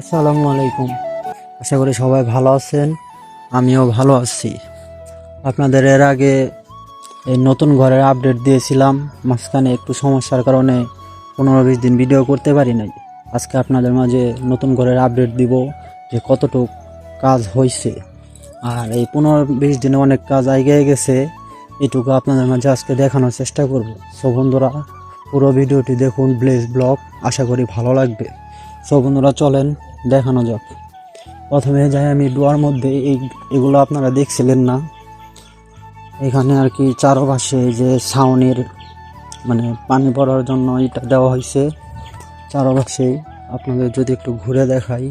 আসসালামু আলাইকুম। আশা করি সবাই ভালো আছেন, আমিও ভালো আছি। আপনাদের এর আগে এই নতুন ঘরের আপডেট দিয়েছিলাম, মাঝখানে একটু সমস্যার কারণে পনেরো বিশ দিন ভিডিও করতে পারি নাই। আজকে আপনাদের মাঝে নতুন ঘরের আপডেট দিব যে কতটুক কাজ হয়েছে আর এই পনেরো বিশ দিনে অনেক কাজ এগিয়ে গেছে, এটুকু আপনাদের মাঝে আজকে দেখানোর চেষ্টা করব। সো বন্ধুরা, পুরো ভিডিওটি দেখুন ব্লেজ ব্লগ আশা করি ভালো লাগবে। সো বন্ধুরা চলেন, দেখানো যাক। প্রথমে যাই আমি ডুয়ার মধ্যে, এই এগুলো আপনারা দেখছিলেন না। এখানে আর কি চারপাশে যে ছাউনির মানে পানি পড়ার জন্য এটা দেওয়া হয়েছে। চারপাশে আপনাদের যদি একটু ঘুরে দেখাই,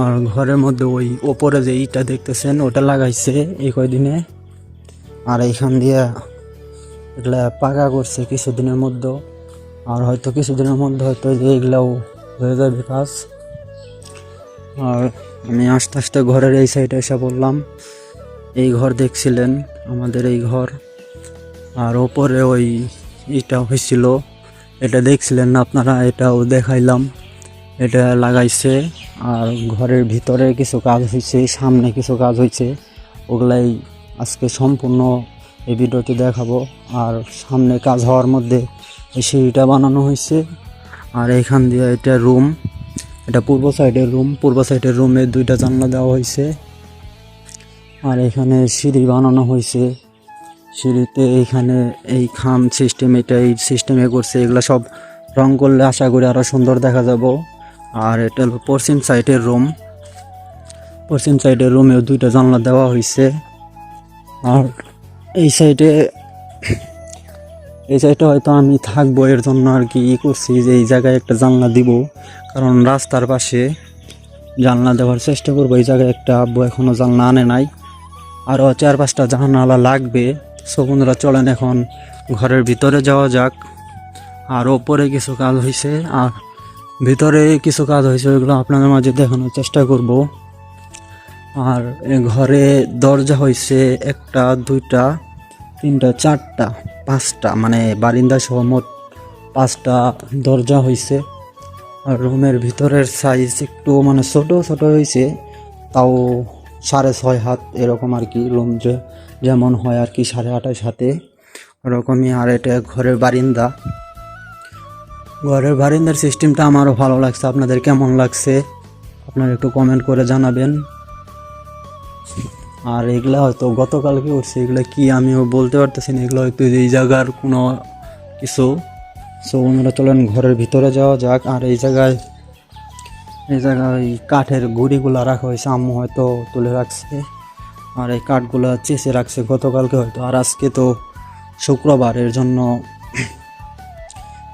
আর ঘরের মধ্যে ওই ওপরে যে ইটা দেখতেছেন, ওটা লাগাইছে এই কয়দিনে। আর এইখান দিয়ে এগুলা পাকা করছে কিছুদিনের মধ্যে। আর হয়তো কিছুদিনের মধ্যে হয়তো যে এগুলাও হয়ে যাবে কাজ। আর আমি আস্তে আস্তে ঘরের এই সাইডে এসে বললাম এই ঘর দেখছিলেন আমাদের এই ঘর। আর ওপরে ওই ইটা হয়েছিল এটা দেখছিলেন না আপনারা? এটাও দেখাইলাম। এটা লাগাইছে। আর ঘরের ভিতরে কিছু কাজ হয়েছে সামনে কিছু কাজ হয়েছে ওগুলাই আজকে সম্পূর্ণ এই ভিডিওতে দেখাবো। আর সামনে কাজ হওয়ার মধ্যে এই সিঁড়িটা বানানো হয়েছে আর এখান দিয়ে এটা রুম, এটা পূর্ব সাইডের রুম, পূর্ব সাইডের রুমে দুইটা জানলা দেওয়া হয়েছে। আর এখানে সিঁড়ি বানানো হয়েছে। সিঁড়িতে এইখানে এই খাম সিস্টেম এটা এই সিস্টেমে করছে, এগুলো সব রং করলে আশা করি আরও সুন্দর দেখা যাব। আর এটা হলো পশ্চিম সাইডের রুম। পশ্চিম সাইডের রুমেও দুইটা জানলা দেওয়া হয়েছে। আর এই সাইডে এই সাইডে হয়তো আমি থাকব, এর জন্য আর কি ই করছি যে এই জায়গায় একটা জানলা দিব। কারণ রাস্তার পাশে জানলা দেওয়ার চেষ্টা করব। এই জায়গায় একটা আব্বু এখনও জানলা আনে নাই। আরও চার পাঁচটা জানালা লাগবে। সো চলেন এখন ঘরের ভিতরে যাওয়া যাক। আর ওপরে কিছু কাজ হয়েছে আর ভিতরে কিছু কাজ হয়েছে ওইগুলো আপনাদের মাঝে দেখানোর চেষ্টা করব। আর ঘরে দরজা হয়েছে একটা, দুইটা, তিনটা, চারটা। পাঁচটা মানে বারিন্দা সহ মোট পাঁচটা দরজা হয়েছে আর রুমের ভিতরের সাইজ একটু মানে ছোট ছোট হয়েছে তাও সাড়ে ছয় হাত এরকম আর কি রুম যে, যেমন হয় আর কি সাড়ে আঠাশ হাতে। ওরকমই আর এটা ঘরের বারিন্দা। ঘরের বারিন্দার সিস্টেমটা আমারও ভালো লাগছে। আপনাদের কেমন লাগছে? আপনারা একটু কমেন্ট করে জানাবেন। আর এগুলা হয়তো গতকালকে উঠছে, এগুলো কি আমিও বলতে পারতেছি না, এগুলো হয়তো এই জায়গার কোনো কিছু। সো বন্ধুরা চলেন ঘরের ভিতরে যাওয়া যাক, আর এই জায়গায় এই জায়গায় ওই কাঠের গুড়িগুলো রাখা হয়েছে, আম্মু হয়তো তুলে রাখছে। আর এই কাঠগুলো চেষে রাখছে, গতকালকে হয়তো, আর আজকে তো শুক্রবার এর জন্য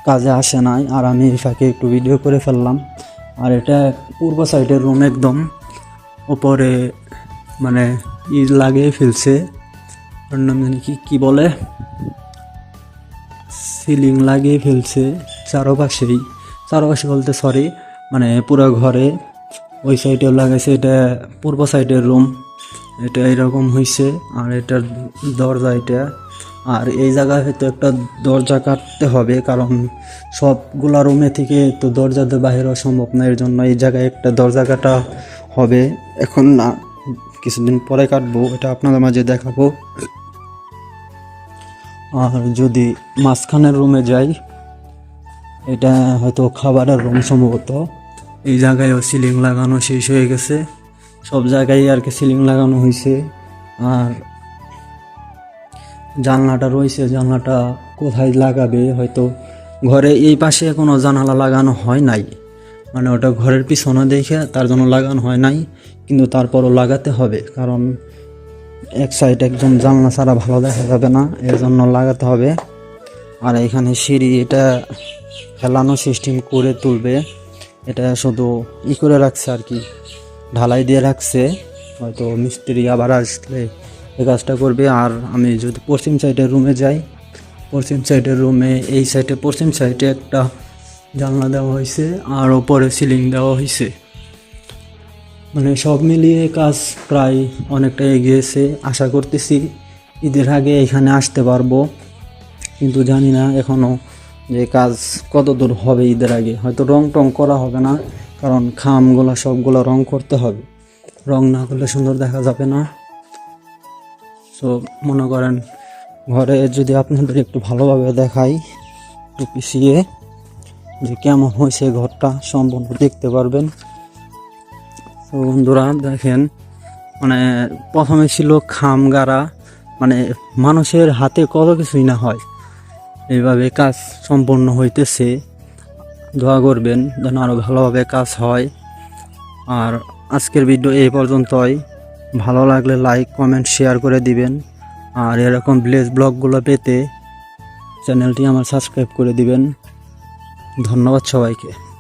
কাজে আসে নাই, আর আমি ফাঁকে একটু ভিডিও করে ফেললাম। আর এটা পূর্ব সাইডের রুম একদম উপরে মানে ই লাগিয়ে ফেলছে। ওর নাম জানি কি কি বলে? সিলিং লাগিয়ে ফেলছে চারপাশেই। চারপাশে বলতে সরি মানে পুরো ঘরে। ওই সাইডেও লাগাইছে, এটা পূর্ব সাইডের রুম এটা এরকম হয়েছে আর এটার দরজা এটা। আর এই জায়গায় হয়তো একটা দরজা কাটতে হবে, কারণ সবগুলা রুমে থেকে তো দরজা দিয়ে হওয়া সম্ভব না এর জন্য এই জায়গায় একটা দরজা কাটা হবে। এখন না কিছুদিন পরে কাটবো, এটা আপনাদের মাঝে দেখাবো। আর যদি মাঝখানের রুমে যাই, এটা হয়তো খাবারের রুম সম্ভবত। এই জায়গায়ও সিলিং লাগানো শেষ হয়ে গেছে। সব জায়গায় আর কি সিলিং লাগানো হয়েছে। আর জানলাটা রয়েছে, জানলাটা কোথায় লাগাবে হয়তো ঘরে এই পাশে কোনো জানালা লাগানো হয় নাই। মানে ওটা ঘরের পিছনে দেখে তার জন্য লাগানো হয় নাই। কিন্তু তারপরও লাগাতে হবে, কারণ এক সাইড একদম জানলা ছাড়া ভালো দেখা যাবে না এর জন্য লাগাতে হবে। আর এখানে সিঁড়ি, এটা ফেলানো সিস্টেম করে তুলবে। এটা শুধু ই করে রাখছে আর কি, ঢালাই দিয়ে রাখছে। হয়তো মিস্ত্রি আবার আসলে এই কাজটা করবে। আর আমি যদি পশ্চিম সাইডের রুমে যাই, পশ্চিম সাইডের রুমে এই সাইডে পশ্চিম সাইডে একটা জানলা দেওয়া হয়েছে, আর ওপরে সিলিং দেওয়া হয়েছে। মানে সব মিলিয়ে কাজ প্রায় অনেকটা এগিয়েছে। আশা করতেছি ঈদের আগে এখানে আসতে পারব। কিন্তু জানি না এখনও যে কাজ কত দূর হবে ঈদের আগে। হয়তো রং টং করা হবে না, কারণ খামগুলো সবগুলো রং করতে হবে। রং না করলে সুন্দর দেখা যাবে না। তো মনে করেন, ঘরে যদি আপনাদের একটু ভালোভাবে দেখাই, একটু পিছিয়ে, যে কেমন হয়েছে ঘরটা সম্পূর্ণ দেখতে পারবেন। তো বন্ধুরা দেখেন মানে প্রথমে ছিল খাম গাড়া মানে মানুষের হাতে কত কিছুই না হয়। এইভাবে কাজ সম্পন্ন হইতেছে। দোয়া করবেন যেন আরও ভালোভাবে কাজ হয়। আর আজকের ভিডিও এই পর্যন্তই। ভালো লাগলে লাইক কমেন্ট শেয়ার করে দিবেন। আর এরকম ভিলেজ ব্লগগুলো পেতে চ্যানেলটি আমার সাবস্ক্রাইব করে দিবেন। ধন্যবাদ সবাইকে।